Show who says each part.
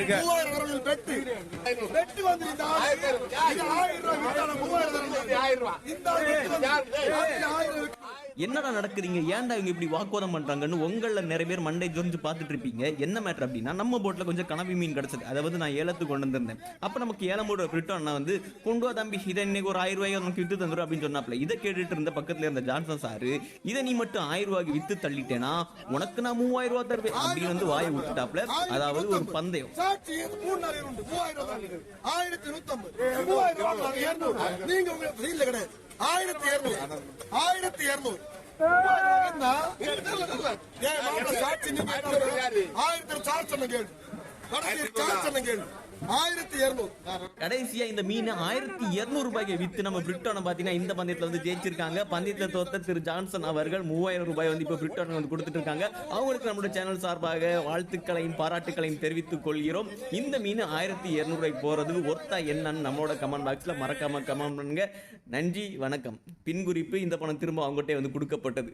Speaker 1: மூவாயிரம் வரவங்க bed bed வந்து இந்த ஆளு இது ஆயிரம் ரூபாய் மூவாயிரம்
Speaker 2: என்னடா நடக்குதுங்க ஏன்டா இவங்க இப்படி வாக்குவாதம் பண்றாங்கன்னு உங்கள நிறைய பேர் மண்டை ஜொரிஞ்சு பார்த்துட்டு இருப்பீங்க. என்ன மேட்டர் அப்படின்னா நம்ம போட்ல கொஞ்சம் கனவி மீன் கிடைச்சது அதை வந்து நான் ஏலத்துக்கு கொண்டு வந்திருந்தேன். அப்ப நமக்கு ஏலமோட பிரிட்டோ அண்ணா வந்து கொண்டு வா தம்பி இதை இன்னைக்கு ஒரு ஆயிரம் ரூபாய் நமக்கு வித்து தந்துரும் அப்படின்னு சொன்னாப்ல. இதை கேட்டுட்டு இருந்த பக்கத்துல இருந்த ஜான்சன் சாரு இதை நீ மட்டும் ஆயிரம் ரூபாய்க்கு வித்து தள்ளிட்டேனா? உனக்கு நான் மூவாயிரம் ரூபாய் தருவேன் அப்படின்னு வந்து வாயை விட்டுட்டாப்ல. அதாவது ஒரு பந்தயம்.
Speaker 1: நாங்க இருநூறு நீங்க உங்க சீல்ல கிடையாது ஆயிரத்தி இருநூறு ஆயிரத்தி இருநூறு ஏன் மாப்பிள்ளை சாட்சி நீங்க ஆயிரத்தி ஆயிரத்தி இருநூறு.
Speaker 2: கடைசியா இந்த மீன் ஆயிரத்தி இருநூறு ரூபாய்க்கு வித்து நம்ம பிரிட்டோனை பாத்தீங்கன்னா இந்த பந்தயத்துல வந்து ஜெயிச்சிருக்காங்க. பந்தயத்துல தோத்த திரு ஜான்சன் அவர்கள் மூவாயிரம் ரூபாய் வந்து இப்ப பிரிட்டோன் வந்து கொடுத்துட்டு இருக்காங்க அவங்களுக்கு நம்மளோட சேனல் சார்பாக வாழ்த்துக்களையும் பாராட்டுகளையும் தெரிவித்துக் கொள்கிறோம். இந்த மீன் ஆயிரத்தி இருநூறு ரூபாய் போறது ஒர்த்தா என்னன்னு நம்மளோட கமெண்ட் பாக்ஸ்ல மறக்காம கமெண்ட் பண்ணுங்க. நன்றி வணக்கம். பின் குறிப்பு இந்த பணம் திரும்ப அவங்ககிட்ட வந்து கொடுக்கப்பட்டது.